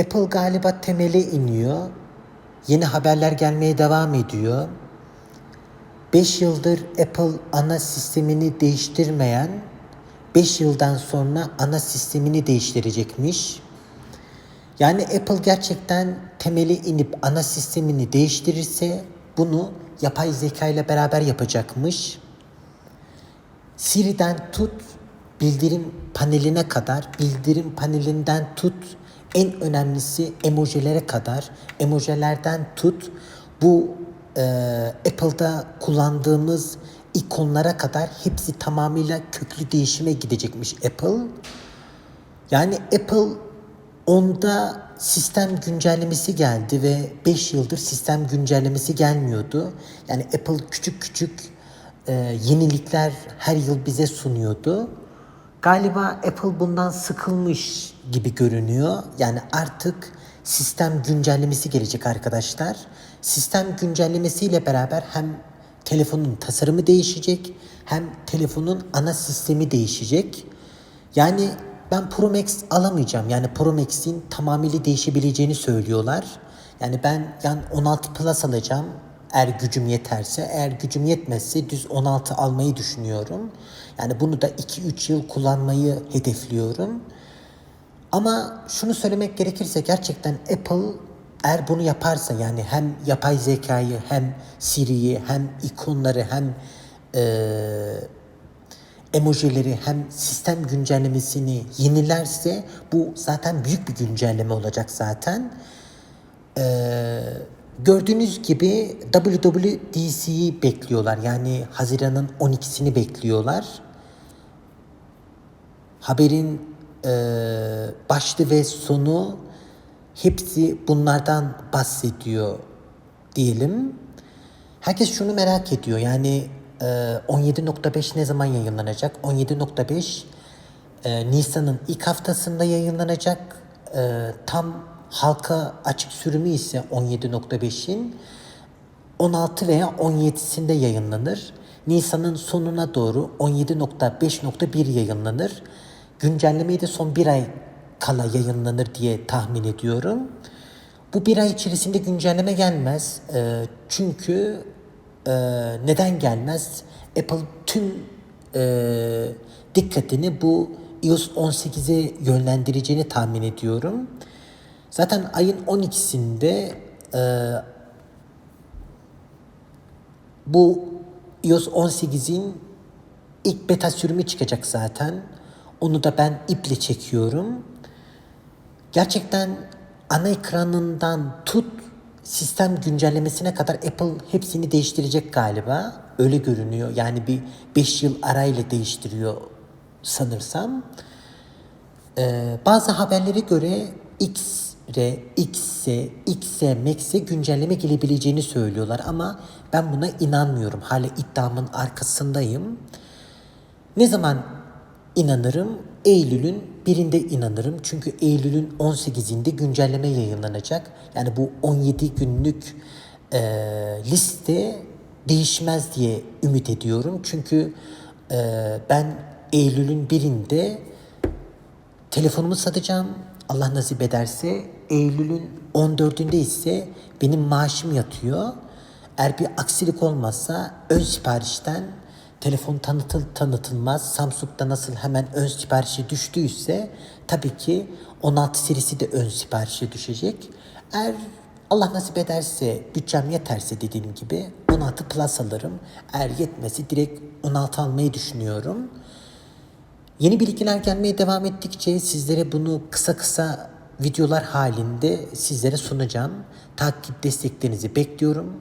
Apple galiba temeli iniyor. Yeni haberler gelmeye devam ediyor. 5 yıldır Apple ana sistemini değiştirmeyen 5 yıldan sonra ana sistemini değiştirecekmiş. Yani Apple gerçekten temeli inip ana sistemini değiştirirse bunu yapay zeka ile beraber yapacakmış. Siri'den tut bildirim paneline kadar, bildirim panelinden tut en önemlisi emojilere kadar, emojilerden tut bu e, Apple'da kullandığımız ikonlara kadar hepsi tamamıyla köklü değişime gidecekmiş Apple. Yani Apple onda sistem güncellemesi geldi ve 5 yıldır sistem güncellemesi gelmiyordu. Yani Apple küçük küçük e, yenilikler her yıl bize sunuyordu. Galiba Apple bundan sıkılmış gibi görünüyor. Yani artık sistem güncellemesi gelecek arkadaşlar. Sistem güncellemesiyle beraber hem telefonun tasarımı değişecek hem telefonun ana sistemi değişecek. Yani ben Pro Max alamayacağım. Yani Pro Max'in tamamıyla değişebileceğini söylüyorlar. Yani ben yan 16 Plus alacağım eğer gücüm yeterse. Eğer gücüm yetmezse düz 16 almayı düşünüyorum. Yani bunu da 2-3 yıl kullanmayı hedefliyorum. Ama şunu söylemek gerekirse gerçekten Apple eğer bunu yaparsa yani hem yapay zekayı hem Siri'yi hem ikonları hem eee emojileri hem sistem güncellemesini yenilerse bu zaten büyük bir güncelleme olacak zaten. Ee, gördüğünüz gibi WWDC'yi bekliyorlar. Yani Haziran'ın 12'sini bekliyorlar. Haberin e, başlı ve sonu hepsi bunlardan bahsediyor diyelim. Herkes şunu merak ediyor. Yani e, 17.5 ne zaman yayınlanacak? 17.5 e, Nisan'ın ilk haftasında yayınlanacak. E, tam halka açık sürümü ise 17.5'in 16 veya 17'sinde yayınlanır. Nisan'ın sonuna doğru 17.5.1 yayınlanır. Güncellemeyi de son bir ay kala yayınlanır diye tahmin ediyorum. Bu bir ay içerisinde güncelleme gelmez. E, çünkü e, neden gelmez? Apple tüm e, dikkatini bu iOS 18'e yönlendireceğini tahmin ediyorum. Zaten ayın 12'sinde e, bu iOS 18'in ilk beta sürümü çıkacak zaten. Onu da ben iple çekiyorum. Gerçekten ana ekranından tut sistem güncellemesine kadar Apple hepsini değiştirecek galiba. Öyle görünüyor. Yani bir 5 yıl arayla değiştiriyor sanırsam. Ee, bazı haberlere göre X'e, X'e, X'e, Max'e güncelleme gelebileceğini söylüyorlar ama ben buna inanmıyorum. Hala iddiamın arkasındayım. Ne zaman inanırım? Eylül'ün birinde inanırım. Çünkü Eylül'ün 18'inde güncelleme yayınlanacak. Yani bu 17 günlük e, liste değişmez diye ümit ediyorum. Çünkü e, ben Eylül'ün birinde telefonumu satacağım. Allah nasip ederse Eylül'ün 14'ünde ise benim maaşım yatıyor. Eğer bir aksilik olmazsa ön siparişten telefon tanıtıl tanıtılmaz. Samsung'da nasıl hemen ön siparişe düştüyse tabii ki 16 serisi de ön siparişe düşecek. Eğer Allah nasip ederse bütçem yeterse dediğim gibi 16 Plus alırım. Eğer yetmesi direkt 16 almayı düşünüyorum. Yeni bilgiler gelmeye devam ettikçe sizlere bunu kısa kısa videolar halinde sizlere sunacağım. Takip desteklerinizi bekliyorum.